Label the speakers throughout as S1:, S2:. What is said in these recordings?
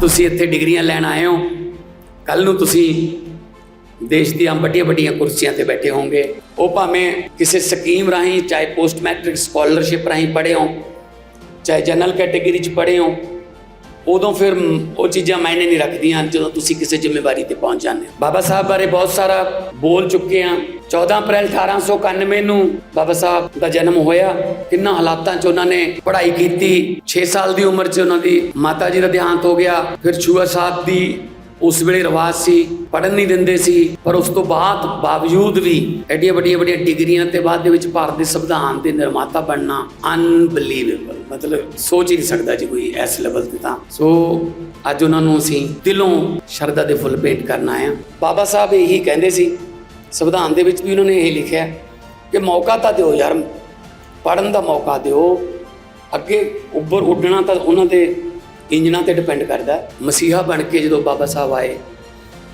S1: ਤੁਸੀਂ ਇੱਥੇ ਡਿਗਰੀਆਂ ਲੈਣ ਆਏ ਹੋ ਕੱਲ ਨੂੰ ਤੁਸੀਂ ਦੇਸ਼ ਦੀਆਂ ਵੱਡੀਆਂ ਵੱਡੀਆਂ ਕੁਰਸੀਆਂ ਤੇ ਬੈਠੇ ਹੋਵੋਗੇ। ਉਹ ਭਾਵੇਂ ਕਿਸੇ ਸਕੀਮ ਰਾਹੀਂ, ਚਾਹੇ ਪੋਸਟ ਮੈਟ੍ਰਿਕ ਸਕਾਲਰਸ਼ਿਪ ਰਾਹੀਂ ਪੜ੍ਹੇ ਹੋ, ਚਾਹੇ ਜਨਰਲ ਕੈਟੇਗਰੀ ਚ ਪੜ੍ਹੇ ਹੋ, ਉਦੋਂ ਫਿਰ ਉਹ ਚੀਜ਼ਾਂ ਮਾਇਨੇ ਨਹੀਂ ਰੱਖਦੀਆਂ ਜਦੋਂ ਤੁਸੀਂ ਕਿਸੇ ਜ਼ਿੰਮੇਵਾਰੀ ਤੇ ਪਹੁੰਚ ਜਾਂਦੇ ਹੋ। ਬਾਬਾ ਸਾਹਿਬ ਬਾਰੇ ਬਹੁਤ ਸਾਰਾ ਬੋਲ ਚੁੱਕੇ ਆ 14 ਅਪ੍ਰੈਲ 1891 ਨੂੰ ਬਾਬਾ ਸਾਹਿਬ ਦਾ ਜਨਮ ਹੋਇਆ। ਕਿੰਨਾ ਹਾਲਾਤਾਂ 'ਚ ਉਹਨਾਂ ਨੇ ਪੜ੍ਹਾਈ ਕੀਤੀ। 6 ਸਾਲ ਦੀ ਉਮਰ 'ਚ ਉਹਨਾਂ ਦੀ ਮਾਤਾ ਜੀ ਦਾ ਦੇਹਾਂਤ ਹੋ ਗਿਆ। ਫਿਰ ਛੂਆ ਸਾਹਿਬ ਦੀ ਉਸ ਵੇਲੇ ਰਿਵਾਜ ਸੀ ਪੜਨ ਨਹੀਂ ਦਿੰਦੇ ਸੀ, ਪਰ ਉਸ ਤੋਂ ਬਾਅਦ ਬਾਵਜੂਦ ਵੀ ਐਡੀਆਂ ਵੱਡੀਆਂ ਵੱਡੀਆਂ ਡਿਗਰੀਆਂ ਤੇ ਬਾਅਦ ਦੇ ਵਿੱਚ ਭਾਰਤ ਦੇ ਸੰਵਿਧਾਨ ਦੇ ਨਿਰਮਾਤਾ ਬਣਨਾ ਅਨਬਲੀਵੇਬਲ ਮਤਲਬ ਸੋਚ ਹੀ ਨਹੀਂ ਸਕਦਾ ਜੀ ਕੋਈ ਇਸ ਲੈਵਲ ਤੇ ਤਾਂ। ਸੋ ਅੱਜ ਉਹਨਾਂ ਨੂੰ ਅਸੀਂ ਦਿਲੋਂ ਸ਼ਰਧਾ ਦੇ ਫੁੱਲ ਭੇਟ ਕਰਨ ਆਏ ਹਾਂ। ਬਾਬਾ ਸਾਹਿਬ ਇਹੀ ਕਹਿੰਦੇ ਸੀ ਸੰਵਿਧਾਨ ਦੇ ਵਿੱਚ ਵੀ ਉਹਨਾਂ ਨੇ ਇਹ ਲਿਖਿਆ ਕਿ ਮੌਕਾ ਤਾਂ ਦਿਓ ਯਾਰ ਪੜਨ ਦਾ ਮੌਕਾ ਦਿਓ। ਅੱਗੇ ਉੱਪਰ ਉੱਡਣਾ ਤਾਂ ਉਹਨਾਂ ਦੇ ਇੰਜਨਾਂ ਤੇ ਡਿਪੈਂਡ ਕਰਦਾ। ਮਸੀਹਾ ਬਣ ਕੇ ਜਦੋਂ ਬਾਬਾ ਸਾਹਿਬ ਆਏ,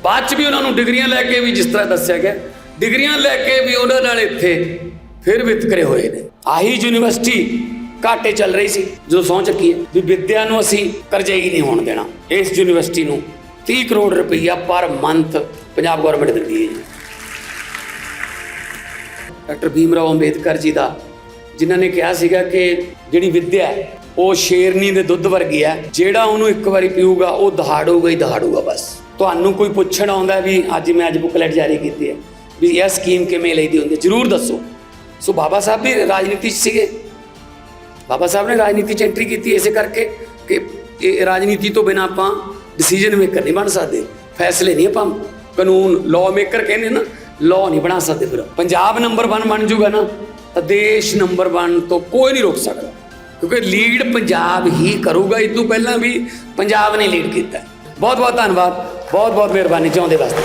S1: ਬਾਅਦ ਚ ਵੀ ਉਹਨਾਂ ਨੂੰ ਡਿਗਰੀਆਂ ਲੈ ਕੇ ਵੀ ਜਿਸ ਤਰ੍ਹਾਂ ਦੱਸਿਆ ਗਿਆ, ਡਿਗਰੀਆਂ ਲੈ ਕੇ ਵੀ ਉਹਨਾਂ ਨਾਲ ਇੱਥੇ ਫਿਰ ਵਿਤਕਰੇ ਹੋਏ ਨੇ। ਆਹੀ ਯੂਨੀਵਰਸਿਟੀ ਘਾਟੇ ਚੱਲ ਰਹੀ ਸੀ, ਜਦੋਂ ਸਹੁੰ ਚੱਕੀ ਹੈ ਵੀ ਵਿਦਿਆ ਨੂੰ ਅਸੀਂ ਕਰਜ਼ੇ ਹੀ ਨਹੀਂ ਹੋਣ ਦੇਣਾ। ਇਸ ਯੂਨੀਵਰਸਿਟੀ ਨੂੰ 30 ਕਰੋੜ ਰੁਪਈਆ ਪਰ ਮੰਥ ਪੰਜਾਬ ਗਵਰਨਮੈਂਟ ਦਿੰਦੀ ਹੈ ਜੀ। ਡਾਕਟਰ ਭੀਮ ਰਾਓ ਅੰਬੇਦਕਰ ਜੀ ਦਾ, ਜਿਨ੍ਹਾਂ ਨੇ ਕਿਹਾ ਸੀਗਾ ਕਿ ਜਿਹੜੀ ਵਿੱਦਿਆ ਹੈ, ਉਹ ਸ਼ੇਰਨੀ ਦੇ ਦੁੱਧ ਵਰਗੀ ਹੈ, ਜਿਹੜਾ ਉਹਨੂੰ ਇੱਕ ਵਾਰੀ ਪੀਊਗਾ, ਉਹ ਦਹਾੜੂਗਾ ਹੀ ਦਹਾੜੂਗਾ ਬਸ। ਤੁਹਾਨੂੰ ਕੋਈ ਪੁੱਛਣ ਆਉਂਦਾ ਵੀ ਅੱਜ ਮੈਂ ਅੱਜ ਬੁਕਲੇਟ ਜਾਰੀ ਕੀਤੀ ਹੈ, ਵੀ ਇਹ ਸਕੀਮ ਕਿਵੇਂ ਲਈਦੀ ਹੁੰਦੀ ਜਰੂਰ ਦੱਸੋ। ਸੋ ਬਾਬਾ ਸਾਹਿਬ ਵੀ ਰਾਜਨੀਤੀ 'ਚ ਸੀਗੇ। ਬਾਬਾ ਸਾਹਿਬ ਨੇ ਰਾਜਨੀਤੀ 'ਚ ਐਂਟਰੀ ਕੀਤੀ ਇਸੇ ਕਰਕੇ ਕਿ ਇਹ ਰਾਜਨੀਤੀ ਤੋਂ ਬਿਨਾ ਆਪਾਂ ਡਿਸੀਜਨ ਮੇਕਰ ਨਹੀਂ ਬਣ ਸਕਦੇ, ਫੈਸਲੇ ਨਹੀਂ ਆਪਾਂ ਕਾਨੂੰਨ ਲਾਅ ਮੇਕਰ ਕਹਿੰਦੇ ਨਾ ਲਾਅ ਨਹੀਂ ਬਣਾ ਸਕਦੇ ਫਿਰ। ਪੰਜਾਬ ਨੰਬਰ 1 ਬਣ ਜੂਗਾ ਨਾ, ਤਾਂ ਦੇਸ਼ ਨੰਬਰ 1 ਤੋਂ ਕੋਈ ਨਹੀਂ ਰੋਕ ਸਕਦਾ। ਕਿਉਂਕਿ ਲੀਡ ਪੰਜਾਬ ਹੀ ਕਰੂਗਾ, ਇਹ ਤੋਂ ਪਹਿਲਾਂ ਵੀ ਪੰਜਾਬ ਨੇ ਲੀਡ ਕੀਤਾ। ਬਹੁਤ ਬਹੁਤ ਧੰਨਵਾਦ ਬਹੁਤ ਬਹੁਤ ਮਿਹਰਬਾਨੀ ਚਾਹੁੰਦੇ ਵਾਸਤੇ।